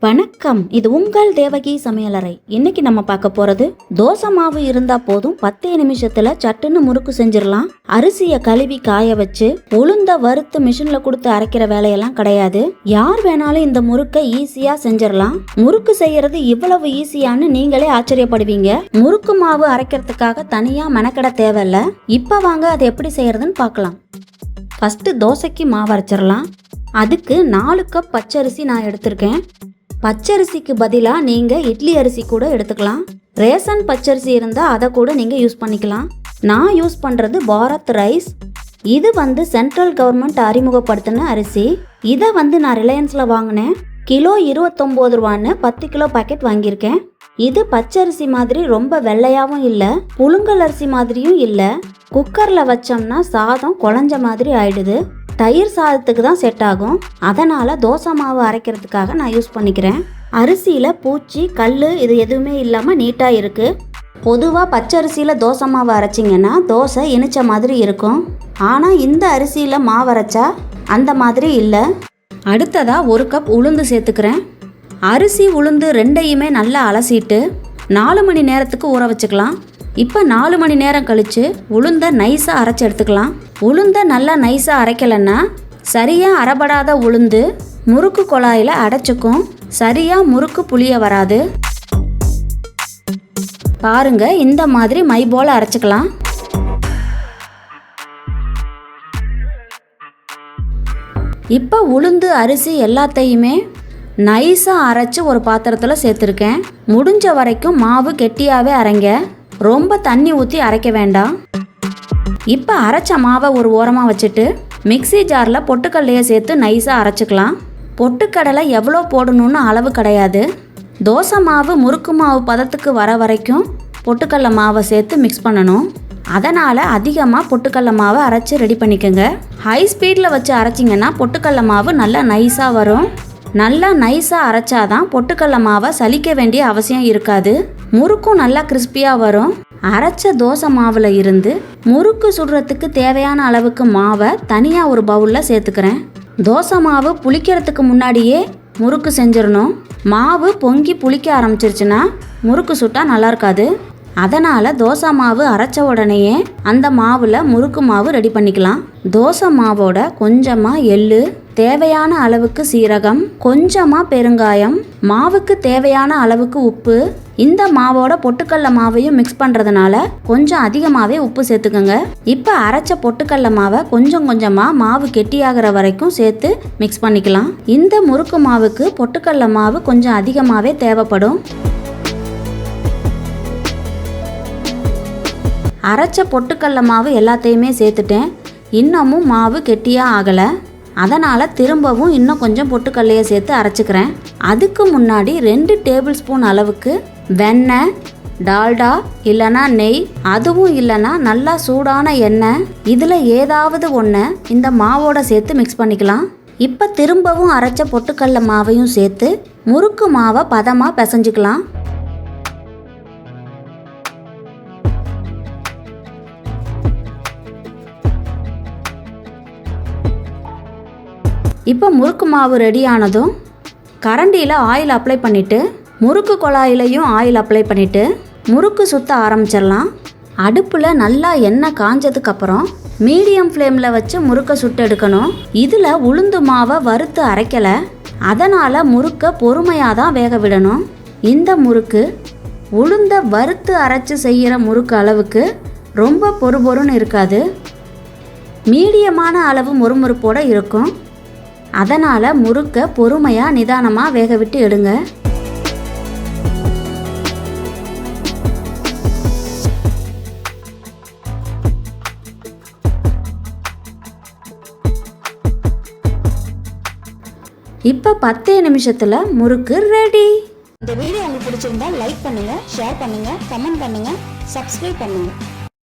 வணக்கம். இது உங்கள் தேவகி சமையலறை. இன்னைக்கு நம்ம பார்க்க போறது தோசை மாவு இருந்தா போதும் பத்தே நிமிஷத்துல சட்டுன்னு முறுக்கு செஞ்சிடலாம். அரிசியை கழுவி காய வச்சு உளுந்த வறுத்து மிஷின்ல கொடுத்து அரைக்கிற வேலையெல்லாம் கிடையாது. யார் வேணாலும் இந்த முறுக்கை ஈஸியா செஞ்சிடலாம். முறுக்கு செய்யறது இவ்வளவு ஈஸியான்னு நீங்களே ஆச்சரியப்படுவீங்க. முறுக்கு மாவு அரைக்கிறதுக்காக தனியா மெனக்கெட தேவையில்ல. இப்ப வாங்க அதை எப்படி செய்யறதுன்னு பார்க்கலாம். ஃபஸ்ட்டு தோசைக்கு மாவு அரைச்சிடலாம். அதுக்கு நாலு கப் பச்சரிசி நான் எடுத்திருக்கேன். பச்சரிசிக்கு பதிலாக நீங்கள் இட்லி அரிசி கூட எடுத்துக்கலாம். ரேஷன் பச்சரிசி இருந்தால் அதை கூட நீங்கள் யூஸ் பண்ணிக்கலாம். நான் யூஸ் பண்ணுறது பாரத் ரைஸ். இது வந்து சென்ட்ரல் கவர்மெண்ட் அறிமுகப்படுத்தின அரிசி. இதை வந்து நான் ரிலையன்ஸில் வாங்கினேன். கிலோ இருபத்தொம்போது ரூபான்னு பத்து கிலோ பாக்கெட் வாங்கியிருக்கேன். இது பச்சரிசி மாதிரி ரொம்ப வெள்ளையாகவும் இல்லை புழுங்கல் அரிசி மாதிரியும் இல்லை. குக்கரில் வச்சோம்னா சாதம் குழஞ்ச மாதிரி ஆயிடுது. தயிர் சாதத்துக்கு தான் செட் ஆகும். அதனால் தோசை மாவு அரைக்கிறதுக்காக நான் யூஸ் பண்ணிக்கிறேன். அரிசியில் பூச்சி கல் இது எதுவுமே இல்லாமல் நீட்டாக இருக்குது பொதுவாக பச்சரிசியில் தோசை மாவு அரைச்சிங்கன்னா தோசை இனிச்ச மாதிரி இருக்கும். ஆனால் இந்த அரிசியில் மாவு அரைச்சா அந்த மாதிரி இல்லை. அடுத்ததாக ஒரு கப் உளுந்து சேர்த்துக்கிறேன். அரிசி உளுந்து ரெண்டையுமே நல்லா அலசிட்டு நாலு மணி நேரத்துக்கு ஊற வச்சுக்கலாம். இப்போ நாலு மணி நேரம் கழித்து உளுந்த நைஸாக அரைச்சி எடுத்துக்கலாம். உளுந்த நல்லா நைஸாக அரைக்கலைன்னா சரியாக அரைபடாத உளுந்து முறுக்கு குழாயில் அடைச்சிக்கும். சரியாக முறுக்கு புளிய வராது. பாருங்க இந்த மாதிரி மை போல் அரைச்சிக்கலாம். இப்போ உளுந்து அரிசி எல்லாத்தையுமே நைஸாக அரைச்சி ஒரு பாத்திரத்தில் சேர்த்துருக்கேன். முடிஞ்ச வரைக்கும் மாவு கெட்டியாகவே அரைங்க. ரொம்ப தண்ணி ஊற்றி அரைக்க வேண்டாம். இப்போ அரைச்ச மாவை ஒரு ஓரமாக வச்சுட்டு மிக்ஸி ஜாரில் பொட்டுக்கடலையை சேர்த்து நைஸாக அரைச்சிக்கலாம். பொட்டுக்கடலை எவ்வளோ போடணும்னு அளவு கிடையாது. தோசை மாவு முறுக்கு மாவு பதத்துக்கு வர வரைக்கும் பொட்டுக்கடலை மாவை சேர்த்து மிக்ஸ் பண்ணணும். அதனால் அதிகமாக பொட்டுக்கடலை மாவை அரைச்சி ரெடி பண்ணிக்கோங்க. ஹை ஸ்பீடில் வச்சு அரைச்சிங்கன்னா பொட்டுக்கடலை மாவு நல்லா நைஸாக வரும். நல்லா நைஸாக அரைச்சாதான் பொட்டுக்கடல மாவை சலிக்க வேண்டிய அவசியம் இருக்காது. முறுக்கும் நல்லா கிறிஸ்பியாக வரும். அரைச்ச தோசை மாவில் இருந்து முறுக்கு சுடுறதுக்கு தேவையான அளவுக்கு மாவை தனியாக ஒரு பவுலில் சேர்த்துக்கிறேன். தோசை மாவு புளிக்கிறதுக்கு முன்னாடியே முறுக்கு செஞ்சிடணும். மாவு பொங்கி புளிக்க ஆரம்பிச்சிருச்சுன்னா முறுக்கு சுட்டா நல்லா இருக்காது. அதனால் தோசை மாவு அரைச்ச உடனேயே அந்த மாவில் முறுக்கு மாவு ரெடி பண்ணிக்கலாம். தோசை மாவோட கொஞ்சமாக எள்ளு தேவையான அளவுக்கு சீரகம் கொஞ்சமாக பெருங்காயம் மாவுக்கு தேவையான அளவுக்கு உப்பு. இந்த மாவோட பொட்டுக்கடல மாவையும் மிக்ஸ் பண்ணுறதுனால கொஞ்சம் அதிகமாகவே உப்பு சேர்த்துக்கோங்க. இப்போ அரைச்ச பொட்டுக்கடல மாவை கொஞ்சம் கொஞ்சமாக மாவு கெட்டியாகிற வரைக்கும் சேர்த்து மிக்ஸ் பண்ணிக்கலாம். இந்த முறுக்கு மாவுக்கு பொட்டுக்கடல மாவு கொஞ்சம் அதிகமாகவே தேவைப்படும். அரைச்ச பொட்டுக்கடல மாவு எல்லாத்தையுமே சேர்த்துட்டேன். இன்னமும் மாவு கெட்டியாக ஆகலை. அதனால் திரும்பவும் இன்னும் கொஞ்சம் பொட்டுக்கல்லையை சேர்த்து அரைச்சிக்கிறேன். அதுக்கு முன்னாடி ரெண்டு டேபிள் ஸ்பூன் அளவுக்கு வெண்ணெய் டால்டா இல்லைனா நெய் அதுவும் இல்லைனா நல்லா சூடான எண்ணெய். இதில் ஏதாவது ஒன்று இந்த மாவோட சேர்த்து மிக்ஸ் பண்ணிக்கலாம். இப்போ திரும்பவும் அரைச்ச பொட்டுக்கடல மாவையும் சேர்த்து முறுக்கு மாவை பதமாக பிசைஞ்சுக்கலாம். இப்போ முறுக்கு மாவு ரெடி ஆனதும் கரண்டியில் ஆயில் அப்ளை பண்ணிவிட்டு முறுக்கு குழாயிலையும் ஆயில் அப்ளை பண்ணிவிட்டு முறுக்கு சுற்ற ஆரம்பிச்சிடலாம். அடுப்பில் நல்லா எண்ணெய் காஞ்சதுக்கப்புறம் மீடியம் ஃப்ளேமில் வச்சு முறுக்கை சுட்டு எடுக்கணும். இதில் உளுந்து மாவை வறுத்து அரைக்கலை. அதனால் முறுக்கை பொறுமையாக தான் வேக விடணும். இந்த முறுக்கு உளுந்த வறுத்து அரைச்சி செய்கிற முறுக்கு அளவுக்கு ரொம்ப பொறுபொருன்னு இருக்காது. மீடியமான அளவு முறுமுறுப்போடு இருக்கும். அதனால் முறுக்க பொறுமையாக நிதானமாக வேக விட்டு எடுங்க. இப்போ பத்தே நிமிஷத்தில் முறுக்கு ரெடி இந்த வீடியோ உங்களுக்கு பிடிச்சிருந்தா லைக் பண்ணுங்கள் ஷேர் பண்ணுங்கள் கமெண்ட் பண்ணுங்கள் சப்ஸ்கிரைப் பண்ணுங்கள்